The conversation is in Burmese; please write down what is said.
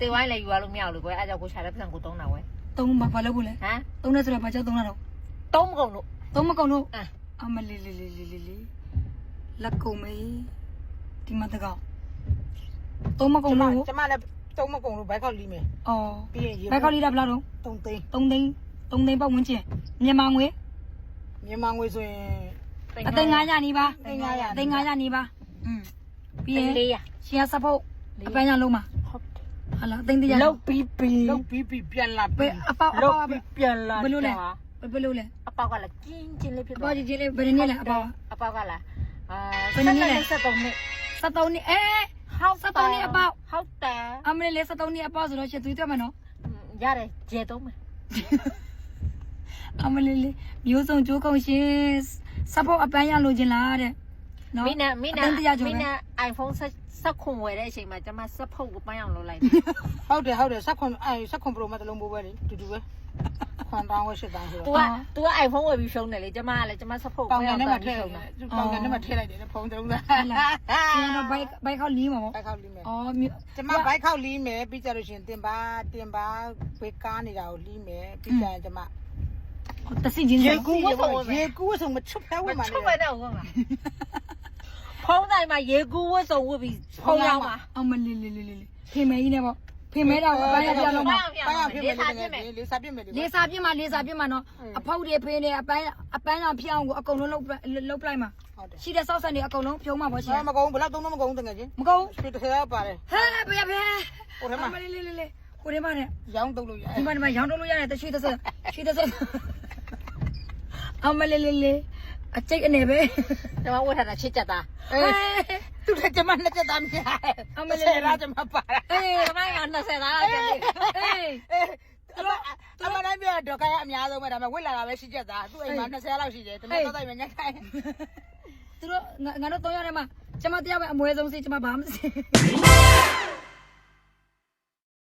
တေဝိုင်းလည်းယူရလို့မရဘူးလို့ကွယ်အဲ့ဒါကြောင့်ကိုရှာတဲ့ပတ်စံကိုတုံးတာဝဲသုံးဘာဘာလုပ်ဖို့လဲဟမ်သုံးနေဆိုတော့ဘာကြောက်သုံးတာတော့တုံးမကုန်လို့သုံးမကုန်တော့အဲအမလေးလေးလေးလေးလေးလေးလက်ကုန်မေးဒီမှာတကောက်သုံးမကုန်လို့ကျမလည်းတုံးမကုန်လို့ဘိုက်ခေါက်လီးမယ်အော်ပြီးရင်ရေဘက်ခေါက်လေးတာဘယ်လောက်တော့တုံးသိန်း3သိန်း3သိန်းပတ်ဝန်းကျင်မြန်မာငွေမြန်မာငွေဆိုရင်အသိန်း900နီးပါသိန်း900အသိန်း900နီးပါอืมပြီးရင်လေးရရှင်ကစပုတ်အပန်းရလုံးမှာ ဟုတ်တယ်ဟာလားအသိန်းတရားလုတ်ပြီးပြီးလုတ်ပြီးပြီးပြန်လာဘယ်အပေါက်အလုပေါတ်က်ပဲပြီးပြန်လာဘယ်လိုလဲဘယ်လိုလဲအပေါက်ကလည်းကျင်းကျင်းလေးဖြစ်အသွားပေါက်ကြီးကြီးလေးဘယ်နည်းလဲအပေါက် အပေါက်ကလည်းအာဘယ်နည်းလဲ 73နှစ်73နှစ်အဲဟုတ်73နှစ်အပေါက် ဟုတ်တယ်အမလေးလေး73နှစ်အပေါက်ဆိုတော့ရှင်သူတွေ့မှာနော်ရတယ်ကျေသုံးမယ်အမလေးလေးမျိုးစုံကြိုးကုန်ရှင်စပုတ်အပန်းရလိုချင်လားတဲ့ နော်မင်းနဲ့မင်းအနဲ့သိန်းတရားကျော်မင်းပဲနဲ့ iPhone ဆက်ခွန်ဝယ်တဲ့အချိန်မှာကျမဆက်ဖုတ်ကိုပန်းအောင်လုပ်လိုက်တယ်ဟုတ်တယ်ဟုတ်တယ်ဆက်ခွန်အဲဆက်ခွန်ပရိုမတလုံးပိုးပဲလေတူတူပဲခွန်တောင်းဝရှစ်တောင်းဆို तू တော့က तू က iPhone ဝယ်ပြီးရှုံးတယ်လေကျမကလည်းကျမဆက်ဖုတ်ပေါင်ပငန်းယ်အောင်နဲ့မှလုပ်ထည့်ပြီးလိုက်ရှုံးတယ်တာပေါင်ငယ်နဲ့မှထည့်လိုက်တယ်ဖုန်းတုံးလားရှင်တော့ဘိုက်ဘိုက်ခေါက်လီးမှာပေါ့ဘိုက်ခေါက်လီးမယ်အော်မြို့ကျမဘိုက်ခေါက်လီးမယ်ပြီးကြလို့ရှိရင်တင်ပါတင်ပါဝေကားနေတာကိုလီးမယ်ပြီးကြရင်ကျမတဆင်ချင်းရေဆိုကူးရေကူးဆိုမချွတ်ဖဲမဝင်ပါချုပ်နဲ့ပဲတော့ဟုတ်လား ဖုံးတိုင်းမှာရေကူးဝတ်စုံဝတ်ပြီးဖုံးရောက်မှာအမလေးလေးလေးလေးဖေမဲကြီးနဲ့ပေါ့ဖေမဲတော့အပန်းရပြလုံးမှာပန်းရဖြစ်မယ်လေလေးစားပြစ်မယ်လေလေးစားပြစ်မှာလေးစားပြစ်မှာနော်အဖောက်တွေဖေးနေအပန်းအပန်းကြောင့်ဖြောင်းကိုအကုန်လုံးလုံးလုံးပလိုက်မှာဟုတ်တယ်ရှိတဲ့စောက်ဆက်တွေအကုန်လုံးဖြုံးမှာပေါ့ရှင်မကုန်းဘယ်တော့သုံးတော့မကုန်းတကယ်ချင်းမကုန်စပီတစ်ခဲပါတယ်ဟဲ့ဘယ်ဘယ်ဟိုထဲမှာအမလေးလေးလေးလေးဟိုထဲမှာနဲ့ရောင်းတုပ်လို့ရဒီမှာဒီမှာရောင်းတော့လို့ရတယ်တရှိတစ်ဆက်ရှိတစ်ဆက်အမလေးလေးလေး အကျိတ်အနေပဲကျမဝတ်ထားတာချစ်ကြတာအေးသူလည်းကျမနှစ်ချက်သားမြားအမလေးရာကျမပါတာအေးကျမက20သားကျန်နေအေးအေးအမအမတိုင်းပြတော့ခိုင်းအများဆုံးပဲဒါပေမဲ့ဝစ်လာတာပဲရှိချက်သားသူ့အိမ်မှာ20လောက်ရှိတယ်တမန်တော့တိုင်းမညက်ခိုင်းသူတို့ငါတို့တော့ရတယ်မှာကျမတရားပဲအမွဲဆုံးစီကျမဘာမှမသိ